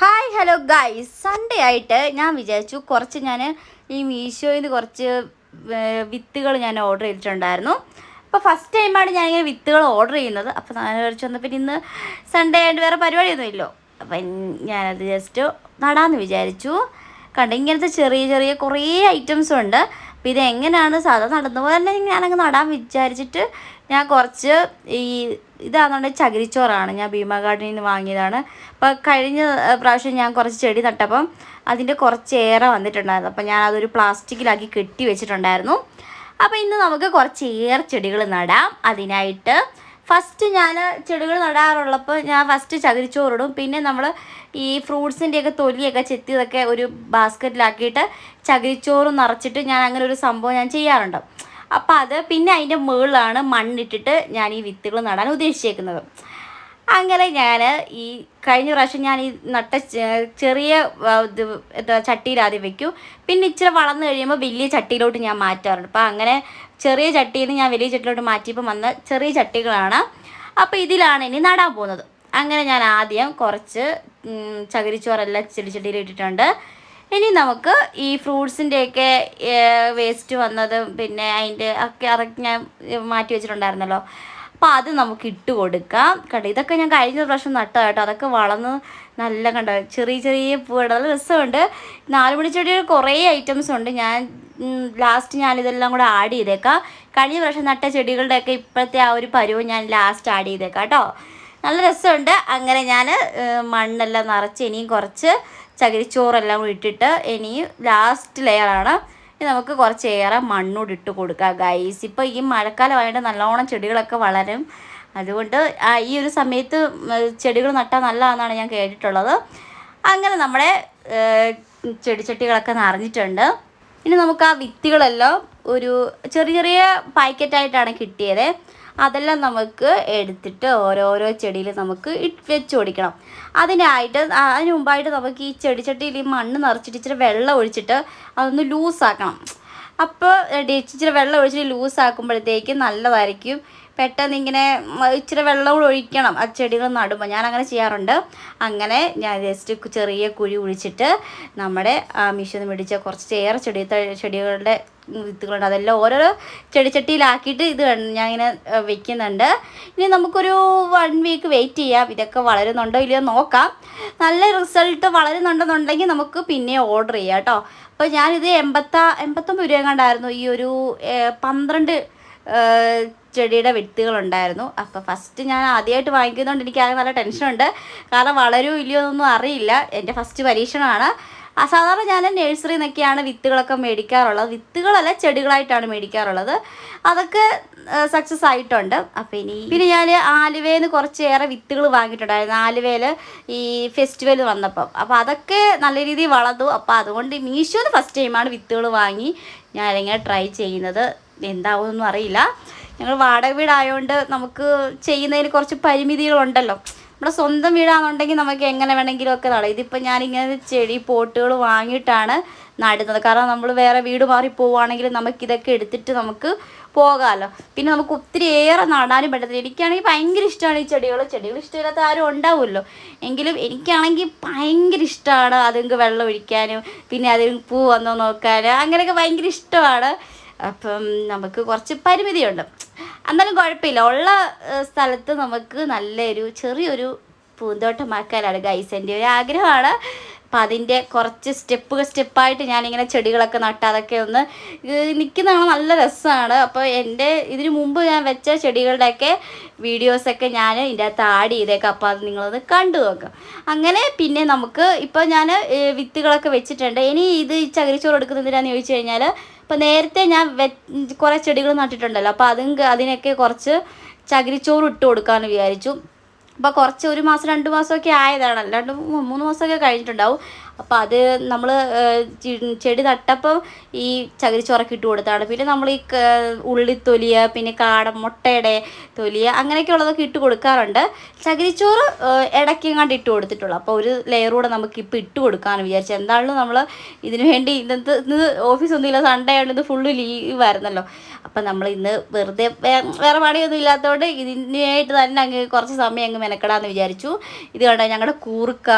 Hi hello guys Sunday ആയിട്ട് ഞാൻ വിചാരിച്ചു കുറച്ച് ഞാൻ ഈ മീഷോയിൽ നിന്ന് കുറച്ച് വിത്തുകൾ ഞാൻ ഓർഡർ ചെയ്തിട്ടുണ്ടായിരുന്നു. അപ്പോൾ ഫസ്റ്റ് ടൈമാണ് ഞാൻ ഇങ്ങനെ വിത്തുകൾ ഓർഡർ ചെയ്യുന്നത്. അപ്പോൾ ഞാൻ വിചാരിച്ചു വന്നപ്പോൾ ഇന്ന് സൺഡേ ആയിട്ട് വേറെ പരിപാടിയൊന്നും ഇല്ലോ. അപ്പം ഞാനത് ജസ്റ്റ് നടാമെന്ന് വിചാരിച്ചു. കണ്ട ഇങ്ങനത്തെ ചെറിയ ചെറിയ കുറേ ഐറ്റംസ് ഉണ്ട്. അപ്പോൾ ഇതെങ്ങനെയാണ് സാധാരണ സാധാ നടന്ന പോലെ തന്നെ ഞാനങ്ങ് നടാൻ വിചാരിച്ചിട്ട് ഞാൻ കുറച്ച് ഈ ഇതാണെന്നുണ്ടെങ്കിൽ ചകിരിച്ചോറാണ്. ഞാൻ ഭീമ ഗാർഡനിൽ നിന്ന് വാങ്ങിയതാണ്. അപ്പോൾ കഴിഞ്ഞ പ്രാവശ്യം ഞാൻ കുറച്ച് ചെടി നട്ടപ്പം അതിന്റെ കുറച്ച് ഏറെ വന്നിട്ടുണ്ടായിരുന്നു. അപ്പോൾ ഞാൻ അതൊരു പ്ലാസ്റ്റിക്കിലാക്കി കെട്ടി വെച്ചിട്ടുണ്ടായിരുന്നു. അപ്പോൾ ഇന്ന് നമുക്ക് കുറച്ച് ഏറെ ചെടികൾ നടാം. അതിനായിട്ട് ഫസ്റ്റ് ഞാൻ ചെടികൾ നടാറുള്ളപ്പോൾ ഞാൻ ഫസ്റ്റ് ചകിരിച്ചോറിടും. പിന്നെ നമ്മൾ ഈ ഫ്രൂട്ട്സിന്റെയൊക്കെ തൊലിയൊക്കെ ചെത്തിയതൊക്കെ ഒരു ബാസ്ക്കറ്റിലാക്കിയിട്ട് ചകിരിച്ചോറ് നിറച്ചിട്ട് ഞാൻ അങ്ങനെ ഒരു സംഭവം ഞാൻ ചെയ്യാറുണ്ട്. അപ്പോൾ അത് പിന്നെ അതിന്റെ മുകളിലാണ് മണ്ണിട്ടിട്ട് ഞാൻ ഈ വിത്തുകൾ നടാൻ ഉദ്ദേശിച്ചേക്കുന്നത്. അങ്ങനെ ഞാൻ ഈ കഴിഞ്ഞ പ്രാവശ്യം ഞാൻ ഈ നട്ട ചെറിയ ഇത് എന്താ ചട്ടിയിൽ ആദ്യം വെക്കും. പിന്നെ ഇച്ചിരി വളർന്നു കഴിയുമ്പോൾ വലിയ ചട്ടിയിലോട്ട് ഞാൻ മാറ്റാറുണ്ട്. അപ്പോൾ അങ്ങനെ ചെറിയ ചട്ടിയിൽ നിന്ന് ഞാൻ വലിയ ചട്ടിയിലോട്ട് മാറ്റിയപ്പോൾ വന്ന ചെറിയ ചട്ടികളാണ്. അപ്പോൾ ഇതിലാണ് ഇനി നടാൻ പോകുന്നത്. അങ്ങനെ ഞാൻ ആദ്യം കുറച്ച് ചകിരിച്ചോറെല്ലാം ചെടിച്ചട്ടിയിൽ ഇട്ടിട്ടുണ്ട് ഇനി നമുക്ക് ഈ ഫ്രൂട്ട്സിന്റെയൊക്കെ വേസ്റ്റ് വന്നത് പിന്നെ അതിന്റെ ഒക്കെ അതൊക്കെ ഞാൻ മാറ്റി വെച്ചിട്ടുണ്ടായിരുന്നല്ലോ. അപ്പോൾ അത് നമുക്ക് ഇട്ട് കൊടുക്കാം. കണ്ടോ ഇതൊക്കെ ഞാൻ കഴിഞ്ഞ പ്രാവശ്യം നട്ട കേട്ടോ. അതൊക്കെ വളർന്ന് നല്ല കണ്ടോ ചെറിയ ചെറിയ പൂവുണ്ട് നല്ല രസമുണ്ട്. നാലുമണി ചെടികൾ കുറേ ഐറ്റംസ് ഉണ്ട്. ഞാൻ ലാസ്റ്റ് ഞാൻ ഇതെല്ലാം കൂടെ ആഡ് ചെയ്തേക്കാം. കഴിഞ്ഞ പ്രാവശ്യം നട്ട ചെടികളുടെയൊക്കെ ഇപ്പോഴത്തെ ആ ഒരു പരുവം ഞാൻ ലാസ്റ്റ് ആഡ് ചെയ്തേക്കാം കേട്ടോ. നല്ല രസമുണ്ട്. അങ്ങനെ ഞാൻ മണ്ണെല്ലാം നിറച്ച് ഇനിയും കുറച്ച് ചകിരിച്ചോറെല്ലാം ഇട്ടിട്ട് ഇനി ലാസ്റ്റ് ലെയറാണ് ഇനി നമുക്ക് കുറച്ചേറെ മണ്ണൂടി ഇട്ട് കൊടുക്കുക ഗൈസ് ഇപ്പോൾ ഈ മഴക്കാലമായിട്ട് നല്ലോണം ചെടികളൊക്കെ വളരും. അതുകൊണ്ട് ഈ ഒരു സമയത്ത് ചെടികൾ നട്ടാൽ നല്ലതാണെന്നാണ് ഞാൻ കേട്ടിട്ടുള്ളത്. അങ്ങനെ നമ്മുടെ ചെടിച്ചട്ടികളൊക്കെ നിറഞ്ഞിട്ടുണ്ട്. ഇനി നമുക്ക് ആ വിത്തുകളെല്ലാം ഒരു ചെറിയ ചെറിയ പാക്കറ്റായിട്ടാണ് കിട്ടിയത്. അതെല്ലാം നമുക്ക് എടുത്തിട്ട് ഓരോരോ ചെടിയിൽ നമുക്ക് വെച്ച് കൊടുക്കണം. അതിനായിട്ട് അതിന് മുമ്പായിട്ട് നമുക്ക് ഈ ചെടിച്ചട്ടിയിൽ ഈ മണ്ണ് നിറച്ചിട്ട് ഇച്ചിരി വെള്ളം ഒഴിച്ചിട്ട് അതൊന്ന് ലൂസാക്കണം. അപ്പോൾ ഇച്ചിരി വെള്ളം ഒഴിച്ചിട്ട് ലൂസാക്കുമ്പോഴത്തേക്ക് നല്ലതായിരിക്കും. പെട്ടെന്ന് ഇങ്ങനെ ഇച്ചിരി വെള്ളം കൂടെ ഒഴിക്കണം. ആ ചെടികൾ നടുമ്പോൾ. ഞാൻ അങ്ങനെ ചെയ്യാറുണ്ട്. അങ്ങനെ ഞാൻ ജസ്റ്റ് ചെറിയ കുഴി ഒഴിച്ചിട്ട് നമ്മുടെ മിഷന്ന് മേടിച്ച കുറച്ച് ഏറെ ചെടി ചെടികളുടെ വിത്തുകളുണ്ട്. അതെല്ലാം ഓരോരോ ചെടിച്ചട്ടിയിലാക്കിയിട്ട് ഇത് ഞാൻ ഇങ്ങനെ വെക്കുന്നുണ്ട്. ഇനി നമുക്കൊരു വൺ വീക്ക് വെയിറ്റ് ചെയ്യാം. ഇതൊക്കെ വളരുന്നുണ്ടോ ഇല്ലയോ നോക്കാം. നല്ല റിസൾട്ട് വളരുന്നുണ്ടെന്നുണ്ടെങ്കിൽ നമുക്ക് പിന്നെ ഓർഡർ ചെയ്യാം കേട്ടോ. അപ്പോൾ ഞാനിത് എൺപത്താ എൺപത്തൊമ്പത് രൂപ കണ്ടായിരുന്നു ഈ ഒരു പന്ത്രണ്ട് ചെടിയുടെ വിത്തുകളുണ്ടായിരുന്നു. അപ്പോൾ ഫസ്റ്റ് ഞാൻ ആദ്യമായിട്ട് വാങ്ങിക്കുന്നതുകൊണ്ട് എനിക്ക് ആകെ നല്ല ടെൻഷനുണ്ട് കാരണം വളരൂ ഇല്ലയോ എന്നൊന്നും അറിയില്ല. എന്റെ ഫസ്റ്റ് പരീക്ഷണമാണ്. സാധാരണ ഞാൻ നഴ്സറിയിൽ നിന്നൊക്കെയാണ് വിത്തുകളൊക്കെ മേടിക്കാറുള്ളത്. വിത്തുകളല്ല ചെടികളായിട്ടാണ് മേടിക്കാറുള്ളത്. അതൊക്കെ സക്സസ് ആയിട്ടുണ്ട്. അപ്പോൾ ഇനി പിന്നെ ഞാൻ ആലുവയിൽ നിന്ന് കുറച്ചേറെ വിത്തുകൾ വാങ്ങിയിട്ടുണ്ടായിരുന്നു. ആലുവയിൽ ഈ ഫെസ്റ്റിവൽ വന്നപ്പം. അപ്പോൾ അതൊക്കെ നല്ല രീതിയിൽ വളർന്നു. അപ്പോൾ അതുകൊണ്ട് മീഷോന്ന് ഫസ്റ്റ് ടൈമാണ് വിത്തുകൾ വാങ്ങി ഞാനിങ്ങനെ ട്രൈ ചെയ്യുന്നത്. എന്താവുമെന്നൊന്നും അറിയില്ല. ഞങ്ങൾ വാടക വീടായതുകൊണ്ട് നമുക്ക് ചെയ്യുന്നതിന് കുറച്ച് പരിമിതികളുണ്ടല്ലോ. നമ്മുടെ സ്വന്തം വീടാണെന്നുണ്ടെങ്കിൽ നമുക്ക് എങ്ങനെ വേണമെങ്കിലും ഒക്കെ നടാം ഇതിപ്പോൾ ഞാനിങ്ങനെ ചെടി പോട്ടുകൾ വാങ്ങിയിട്ടാണ് നടുന്നത്. കാരണം നമ്മൾ വേറെ വീട് മാറി പോവുകയാണെങ്കിൽ നമുക്കിതൊക്കെ എടുത്തിട്ട് നമുക്ക് പോകാമല്ലോ. പിന്നെ നമുക്ക് ഒത്തിരി ഏറെ നടാനും പറ്റത്തില്ല. എനിക്കാണെങ്കിൽ ഭയങ്കര ഇഷ്ടമാണ് ഈ ചെടികൾ. ചെടികൾ ഇഷ്ടമില്ലാത്ത ആരും ഉണ്ടാവുമല്ലോ. എങ്കിലും എനിക്കാണെങ്കിൽ ഭയങ്കര ഇഷ്ടമാണ് അതുങ്ങൾക്ക് വെള്ളം ഒഴിക്കാനും പിന്നെ അതിന് പൂ വന്നോ നോക്കാനും. അങ്ങനെയൊക്കെ ഭയങ്കര ഇഷ്ടമാണ്. അപ്പം നമുക്ക് കുറച്ച് പരിമിതിയുണ്ട്. എന്നാലും കുഴപ്പമില്ല. ഉള്ള സ്ഥലത്ത് നമുക്ക് നല്ലൊരു ചെറിയൊരു പൂന്തോട്ടമാക്കാനാണ് ഗൈസ് എന്റെ ഒരു ആഗ്രഹമാണ്. അപ്പം അതിന്റെ കുറച്ച് സ്റ്റെപ്പ് സ്റ്റെപ്പായിട്ട് ഞാനിങ്ങനെ ചെടികളൊക്കെ നട്ട് അതൊക്കെ ഒന്ന് നിൽക്കുന്നതാണ് നല്ല രസമാണ് അപ്പോൾ എന്റെ ഇതിനു മുമ്പ് ഞാൻ വെച്ച ചെടികളുടെയൊക്കെ വീഡിയോസൊക്കെ ഞാൻ ഇതിന്റെ അകത്ത് ആഡ് ചെയ്തേക്കാം. അപ്പോൾ അത് നിങ്ങളത് കണ്ടു നോക്കാം. അങ്ങനെ പിന്നെ നമുക്ക് ഇപ്പോൾ ഞാൻ വിത്തുകളൊക്കെ വെച്ചിട്ടുണ്ട്. ഇനി ഇത് ചകിരിച്ചോറ് എടുക്കുന്നതിനാന്ന് ചോദിച്ചു കഴിഞ്ഞാൽ ഇപ്പോൾ നേരത്തെ ഞാൻ വെ കുറേ ചെടികൾ നട്ടിട്ടുണ്ടല്ലോ. അപ്പോൾ അതും അതിനൊക്കെ കുറച്ച് ചകിരിച്ചോറ് ഇട്ട് കൊടുക്കാമെന്ന് വിചാരിച്ചു. അപ്പോൾ കുറച്ച് ഒരു മാസം രണ്ട് മാസമൊക്കെ ആയതാണ് രണ്ട് മൂന്ന് മാസമൊക്കെ കഴിഞ്ഞിട്ടുണ്ടാവും. അപ്പോൾ അത് നമ്മൾ ചെടി നട്ടപ്പം ഈ ചകിരിച്ചോറൊക്കെ ഇട്ട് കൊടുത്താണ്. പിന്നെ നമ്മൾ ഈ ഉള്ളിത്തൊലിയ പിന്നെ കാട മുട്ടയുടെ തൊലിയ അങ്ങനെയൊക്കെ ഉള്ളതൊക്കെ ഇട്ട് കൊടുക്കാറുണ്ട്. ചകിരിച്ചോറ് ഇടയ്ക്കെങ്ങാണ്ട് ഇട്ട് കൊടുത്തിട്ടുള്ളൂ. അപ്പോൾ ഒരു ലെയർ കൂടെ നമുക്ക് ഇപ്പോൾ ഇട്ട് കൊടുക്കാമെന്ന് വിചാരിച്ചു. എന്താണെങ്കിലും നമ്മൾ ഇതിനു വേണ്ടി ഇന്നത്തെ ഇന്ന് ഓഫീസൊന്നും ഇല്ല സൺഡേ ആണ് ഇത് ഫുള്ള് ലീവായിരുന്നല്ലോ അപ്പം നമ്മൾ ഇന്ന് വെറുതെ വേറെ പണിയൊന്നും ഇല്ലാത്തതുകൊണ്ട് ഇതിനായിട്ട് തന്നെ അങ്ങ് കുറച്ച് സമയം അങ്ങ് മെനക്കെടാന്ന് വിചാരിച്ചു. ഇത് കണ്ടോ ഞങ്ങളുടെ കൂർക്ക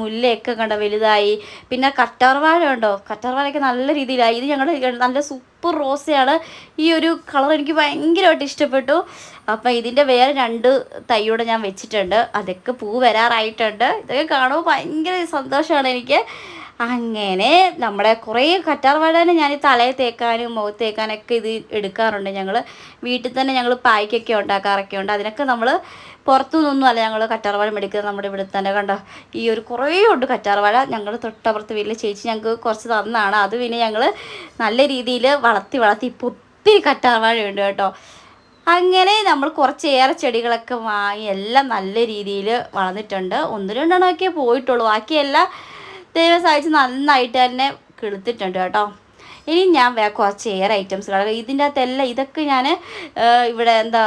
മുല്ലയൊക്കെ കണ്ട വലുതായി. പിന്നെ കറ്റാർവാഴ ഉണ്ടോ? കറ്റാർവാഴയൊക്കെ നല്ല രീതിയിലായി ഇത് ഞങ്ങൾ നല്ല സൂപ്പർ റോസയാണ് ഈ ഒരു കളർ എനിക്ക് ഭയങ്കരമായിട്ട് ഇഷ്ടപ്പെട്ടു. അപ്പം ഇതിന്റെ വേറെ രണ്ട് തൈയോടെ ഞാൻ വെച്ചിട്ടുണ്ട്. അതൊക്കെ പൂ വരാറായിട്ടുണ്ട്. ഇതൊക്കെ കാണുമ്പോൾ ഭയങ്കര സന്തോഷമാണ് എനിക്ക്. അങ്ങനെ നമ്മുടെ കുറേ കറ്റാർവാഴനെ ഞാൻ ഈ തലയിൽ തേക്കാനും മുഖത്ത് തേക്കാനൊക്കെ ഇത് എടുക്കാറുണ്ട്. ഞങ്ങൾ വീട്ടിൽ തന്നെ ഞങ്ങൾ പായ്ക്കൊക്കെ ഉണ്ടാക്കാറൊക്കെ ഉണ്ട്. അതിനൊക്കെ നമ്മൾ പുറത്തുനിന്നൊന്നും അല്ല ഞങ്ങൾ കറ്റാർവാഴ മേടിക്കുന്നത് നമ്മുടെ ഇവിടെ തന്നെ കണ്ടോ? ഈ ഒരു കുറേ ഉണ്ട് കറ്റാർവാഴ ഞങ്ങൾ തൊട്ടപ്പുറത്ത് വീട്ടിൽ ചേച്ചി ഞങ്ങൾക്ക് കുറച്ച് തന്നാണ്. അത് പിന്നെ ഞങ്ങൾ നല്ല രീതിയിൽ വളർത്തി വളർത്തി ഇപ്പോൾ ഒത്തിരി കറ്റാർവാഴയുണ്ട് കേട്ടോ. അങ്ങനെ നമ്മൾ കുറച്ചേറെ ചെടികളൊക്കെ വാങ്ങി എല്ലാം നല്ല രീതിയിൽ വളർന്നിട്ടുണ്ട്. ഒന്ന് രണ്ടെണ്ണമൊക്കെ പോയിട്ടുള്ളൂ. ബാക്കിയെല്ലാം ദൈവം സഹായിച്ച് നന്നായിട്ട് തന്നെ കിളുത്തിട്ടുണ്ട് കേട്ടോ. ഇനി ഞാൻ വേ കുറച്ച് എയർ ഐറ്റംസ് കാണാം ഇതിന്റെ അകത്തെല്ലാം ഇതൊക്കെ ഞാൻ ഇവിടെ എന്താ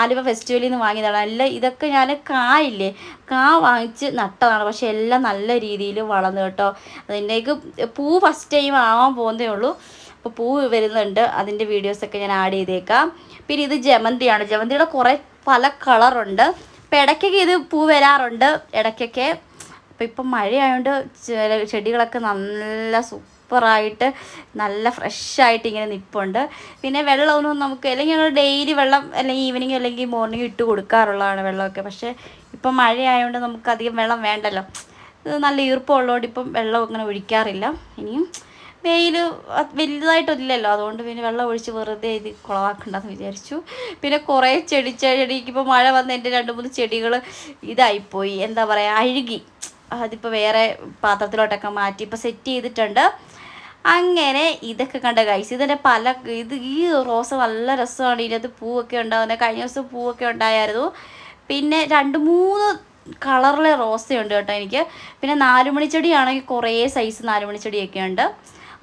ആലുവ ഫെസ്റ്റിവലിൽ നിന്ന് വാങ്ങിയതാണ്. എല്ലാം ഇതൊക്കെ ഞാൻ കായില്ലേ? കാ വാങ്ങിച്ച് നട്ടതാണ്. പക്ഷെ എല്ലാം നല്ല രീതിയിൽ വളർന്നു കേട്ടോ. അതിന്റെക്ക് പൂ ഫസ്റ്റ് ടൈം ആവാൻ പോകുന്നേ ഉള്ളൂ. അപ്പോൾ പൂ വരുന്നുണ്ട്. അതിന്റെ വീഡിയോസൊക്കെ ഞാൻ ആഡ് ചെയ്തേക്കാം. പിന്നെ ഇത് ജമന്തിയാണ്. ജമന്തിയുടെ കുറേ പല കളറുണ്ട് അപ്പോൾ ഇടയ്ക്കൊക്കെ ഇത് പൂ വരാറുണ്ട്. ഇടയ്ക്കൊക്കെ അപ്പോൾ ഇപ്പം മഴയായതുകൊണ്ട് ചെടികളൊക്കെ നല്ല സൂപ്പറായിട്ട് നല്ല ഫ്രഷായിട്ട് ഇങ്ങനെ നിൽപ്പുണ്ട് പിന്നെ വെള്ളമൊന്നും നമുക്ക് അല്ലെങ്കിൽ ഞങ്ങൾ ഡെയിലി വെള്ളം അല്ലെങ്കിൽ ഈവനിങ് അല്ലെങ്കിൽ മോർണിംഗ് ഇട്ട് കൊടുക്കാറുള്ളതാണ് വെള്ളമൊക്കെ. പക്ഷേ ഇപ്പം മഴയായതുകൊണ്ട് നമുക്ക് അധികം വെള്ളം വേണ്ടല്ലോ. നല്ല നല്ല ഈർപ്പമുള്ളതുകൊണ്ട് ഇപ്പം വെള്ളം അങ്ങനെ ഒഴിക്കാറില്ല. ഇനിയും വെയിൽ വലുതായിട്ടില്ലല്ലോ അതുകൊണ്ട് പിന്നെ വെള്ളം ഒഴിച്ച് വെറുതെ ഇത് കുളവാക്കണ്ടെന്ന് വിചാരിച്ചു. പിന്നെ കുറേ ചെടി ചെടിക്ക് ഇപ്പോൾ മഴ വന്ന് എന്റെ രണ്ട് മൂന്ന് ചെടികൾ ഇതായിപ്പോയി. എന്താ പറയുക അഴുകി. അതിപ്പോൾ വേറെ പാത്രത്തിലോട്ടൊക്കെ മാറ്റി ഇപ്പോൾ സെറ്റ് ചെയ്തിട്ടുണ്ട്. അങ്ങനെ ഇതൊക്കെ കണ്ട ഗൈസ് ഇതിന്റെ പല ഇത് ഈ റോസ് നല്ല രസമാണ്. ഇതിനകത്ത് പൂവൊക്കെ ഉണ്ടാകുന്നത് കഴിഞ്ഞ ദിവസം പൂവൊക്കെ ഉണ്ടായിരുന്നു. പിന്നെ രണ്ട് മൂന്ന് കളറിലെ റോസയുണ്ട് കേട്ടോ എനിക്ക്. പിന്നെ നാലുമണിച്ചെടിയാണെങ്കിൽ കുറേ സൈസ് നാലുമണിച്ചെടിയൊക്കെ ഉണ്ട്.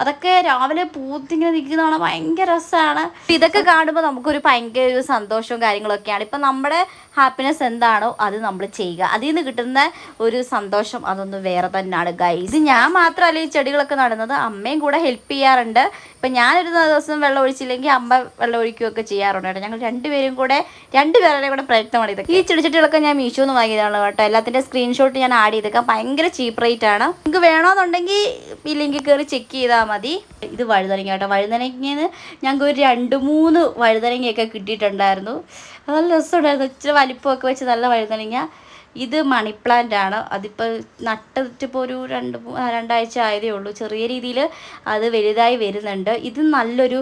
അതൊക്കെ രാവിലെ പൂത്തിങ്ങനെ നിൽക്കുന്നതാണ്. ഭയങ്കര രസമാണ്. ഇതൊക്കെ കാണുമ്പോൾ നമുക്കൊരു ഭയങ്കര ഒരു സന്തോഷവും കാര്യങ്ങളൊക്കെയാണ്. ഇപ്പം നമ്മുടെ ഹാപ്പിനെസ് എന്താണോ അത് നമ്മൾ ചെയ്യുക. അതിൽ നിന്ന് കിട്ടുന്ന ഒരു സന്തോഷം അതൊന്നും വേറെ തന്നെയാണ് ഗൈസ് ഞാൻ മാത്രമല്ല ഈ ചെടികളൊക്കെ നടുന്നത്. അമ്മയും കൂടെ ഹെൽപ്പ് ചെയ്യാറുണ്ട്. ഇപ്പം ഞാനൊരു ദിവസം വെള്ളം ഒഴിച്ചില്ലെങ്കിൽ അമ്മ വെള്ളം ഒഴിക്കുകയൊക്കെ ചെയ്യാറുണ്ട് ഞങ്ങൾ രണ്ടുപേരും കൂടെ രണ്ടുപേരുടെ കൂടെ പ്രയത്നമാണ് ഇതൊക്കെ. ഈ ചെടിച്ചട്ടികളൊക്കെ ഞാൻ മീഷോ നിന്ന് വാങ്ങിയതാണ് കേട്ടോ. എല്ലാത്തിന്റെ സ്ക്രീൻഷോട്ട് ഞാൻ ആഡ് ചെയ്തേക്കാം ഭയങ്കര ചീപ്പ് റേറ്റ് ആണ്. നിങ്ങൾക്ക് വേണമെന്നുണ്ടെങ്കിൽ ഈ ലിങ്കിൽ കയറി ചെക്ക് ചെയ്താൽ മതി. ഇത് വഴുതനങ്ങ കേട്ടോ. വഴുതനങ്ങന്ന് ഞങ്ങൾക്ക് ഒരു രണ്ട് മൂന്ന് വഴുതനങ്ങയൊക്കെ കിട്ടിയിട്ടുണ്ടായിരുന്നു. നല്ല രസമുണ്ടായിരുന്നു. ഇച്ചിരി വലിപ്പമൊക്കെ വെച്ച് നല്ല വഴുതനങ്ങ. ഇത് മണി പ്ലാന്റ് ആണ്. അതിപ്പോൾ നട്ടിട്ടിപ്പോൾ ഒരു രണ്ട് രണ്ടാഴ്ച ആയതേ ഉള്ളൂ. ചെറിയ രീതിയിൽ അത് വലുതായി വരുന്നുണ്ട്. ഇത് നല്ലൊരു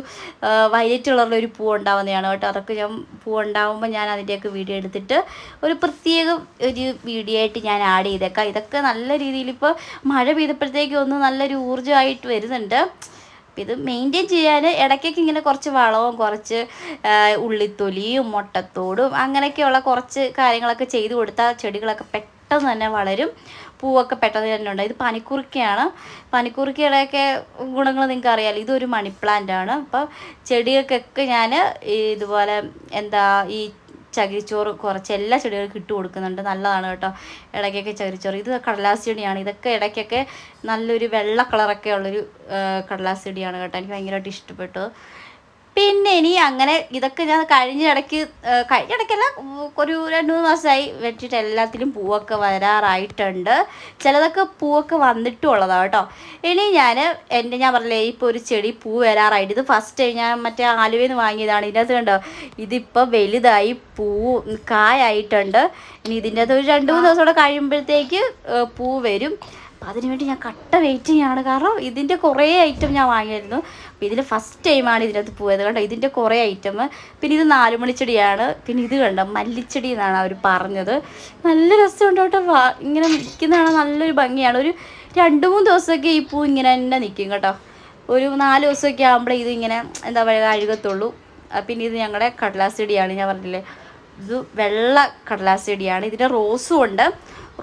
വയലറ്റ് കളറിലൊരു പൂ ഉണ്ടാവുന്നതാണ് കേട്ടോ. അതൊക്കെ ഞാൻ പൂ ഉണ്ടാവുമ്പോൾ ഞാൻ അതിന്റെയൊക്കെ വീഡിയോ എടുത്തിട്ട് ഒരു പ്രത്യേക ഒരു വീഡിയോ ആയിട്ട് ഞാൻ ആഡ് ചെയ്തേക്കാം. ഇതൊക്കെ നല്ല രീതിയിൽ ഇപ്പോൾ മഴ പെയ്തപ്പോഴത്തേക്കും ഒന്ന് നല്ലൊരു ഊർജമായിട്ട് വരുന്നുണ്ട്. അപ്പം ഇത് മെയിന്റെയിൻ ചെയ്യാൻ ഇടയ്ക്കൊക്കെ ഇങ്ങനെ കുറച്ച് വളവും കുറച്ച് ഉള്ളിത്തൊലിയും മുട്ടത്തോടും അങ്ങനെയൊക്കെയുള്ള കുറച്ച് കാര്യങ്ങളൊക്കെ ചെയ്ത് കൊടുത്താൽ ചെടികളൊക്കെ പെട്ടെന്ന് തന്നെ വളരും. പൂവൊക്കെ പെട്ടെന്ന് തന്നെ ഉണ്ട് ഇത് പനിക്കുറുക്കയാണ്. പനിക്കുറുക്കയുടെയൊക്കെ ഗുണങ്ങൾ നിങ്ങൾക്ക് അറിയാമല്ലോ ഇതൊരു മണി പ്ലാന്റ് ആണ്. അപ്പോൾ ചെടികൾക്കൊക്കെ ഞാൻ ഇതുപോലെ എന്താ ഈ ചകിരിച്ചോറ് കുറച്ച് എല്ലാ ചെടികൾക്കും ഇട്ട് കൊടുക്കുന്നുണ്ട്. നല്ലതാണ് കേട്ടോ. ഇടയ്ക്കൊക്കെ ചകിരിച്ചോറ്. ഇത് കടലാസ് ചെടിയാണ്. ഇതൊക്കെ ഇടയ്ക്കൊക്കെ നല്ലൊരു വെള്ള കളറൊക്കെ ഉള്ളൊരു കടലാസ് ചെടിയാണ് കേട്ടോ. എനിക്ക് ഭയങ്കരമായിട്ട് ഇഷ്ടപ്പെട്ടു പിന്നെ ഇനി അങ്ങനെ ഇതൊക്കെ ഞാൻ കഴിഞ്ഞ ഇടയ്ക്ക് കഴിഞ്ഞ ഇടയ്ക്കല്ല ഒരു രണ്ട് മൂന്ന് മാസമായി വെച്ചിട്ട് എല്ലാത്തിലും പൂവൊക്കെ വരാറായിട്ടുണ്ട്. ചിലതൊക്കെ പൂവൊക്കെ വന്നിട്ടും ഉള്ളതാണ് കേട്ടോ. ഇനി ഞാൻ എന്റെ ഞാൻ പറഞ്ഞില്ലേ ഇപ്പോൾ ഒരു ചെടി പൂ വരാറായിട്ട്. ഇത് ഫസ്റ്റ് ഞാൻ മറ്റേ ആലുവയിൽ നിന്ന് വാങ്ങിയതാണ്. ഇതിനകത്ത് കണ്ടോ? ഇതിപ്പോൾ വലുതായി പൂ കായായിട്ടുണ്ട്. ഇനി ഇതിന്റെ അകത്ത് ഒരു രണ്ട് മൂന്ന് ദിവസം കൂടെ കഴിയുമ്പോഴത്തേക്ക് പൂ വരും. അപ്പം അതിനുവേണ്ടി ഞാൻ കട്ട വെയിറ്റ് ആണ് കാരണം ഇതിന്റെ കുറേ ഐറ്റം ഞാൻ വാങ്ങിയായിരുന്നു. അപ്പോൾ ഇതിൽ ഫസ്റ്റ് ടൈമാണ് ഇതിനകത്ത് പോയത് കണ്ടോ? ഇതിന്റെ കുറേ ഐറ്റം പിന്നെ ഇത് നാലുമണിച്ചെടിയാണ്. പിന്നെ ഇത് കണ്ടോ? മല്ലിച്ചെടി എന്നാണ് അവർ പറഞ്ഞത്. നല്ല രസമുണ്ട് കേട്ടോ. ഇങ്ങനെ നിൽക്കുന്നതാണ് നല്ലൊരു ഭംഗിയാണ്. ഒരു രണ്ട് മൂന്ന് ദിവസമൊക്കെ ഈ പൂ ഇങ്ങനെ തന്നെ നിൽക്കും കേട്ടോ. ഒരു നാല് ദിവസമൊക്കെ ആകുമ്പോഴേ ഇത് ഇങ്ങനെ എന്താ പറയുക അഴുകത്തുള്ളൂ. പിന്നെ ഇത് ഞങ്ങളുടെ കടലാസ് ചെടിയാണ് ഞാൻ പറഞ്ഞില്ലേ. ഇത് വെള്ള കടലാസ് ചെടിയാണ് ഇതിന്റെ റോസും ഉണ്ട്.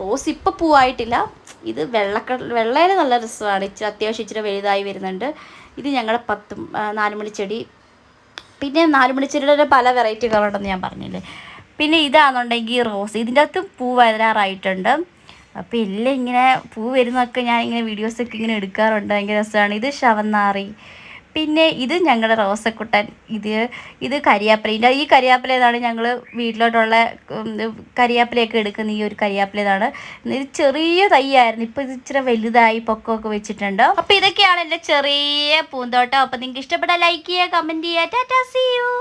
റോസ് ഇപ്പോൾ പൂവായിട്ടില്ല. ഇത് വെള്ളക്ക വെള്ളയിൽ നല്ല രസമാണ്. ഇച്ചിരി അത്യാവശ്യം ഇച്ചിരി വലുതായി വരുന്നുണ്ട്. ഇത് ഞങ്ങളുടെ പത്ത് നാലുമണി ചെടി. പിന്നെ നാലുമണി ചെടിയുടെ പല വെറൈറ്റി കളറുണ്ടെന്ന് ഞാൻ പറഞ്ഞില്ലേ. പിന്നെ ഇതാണെന്നുണ്ടെങ്കിൽ റോസ്. ഇതിന്റെ അകത്ത് പൂ വരാറായിട്ടുണ്ട്. അപ്പോൾ എല്ലാം ഇങ്ങനെ പൂ വരുന്നതൊക്കെ ഞാൻ ഇങ്ങനെ വീഡിയോസൊക്കെ ഇങ്ങനെ എടുക്കാറുണ്ട്. ഭയങ്കര രസമാണ്. ഇത് ശവന്നാറി. പിന്നെ ഇത് ഞങ്ങളുടെ റോസക്കുട്ടൻ. ഇത് ഇത് കരിയാപ്പില ഈ കരിയാപ്പിലേതാണ് ഞങ്ങൾ വീട്ടിലോട്ടുള്ള കരിയാപ്പിലയൊക്കെ എടുക്കുന്ന ഈ ഒരു കരിയാപ്പിലേതാണ് ഇത് ചെറിയ തൈയായിരുന്നു. ഇപ്പോൾ ഇത് ഇച്ചിരി വലുതായി പൊക്കമൊക്കെ വെച്ചിട്ടുണ്ട്. അപ്പോൾ ഇതൊക്കെയാണ് എന്റെ ചെറിയ പൂന്തോട്ടം. അപ്പോൾ നിങ്ങൾക്ക് ഇഷ്ടപ്പെട്ടാൽ ലൈക്ക് ചെയ്യുക കമന്റ് ചെയ്യുക. Tata C U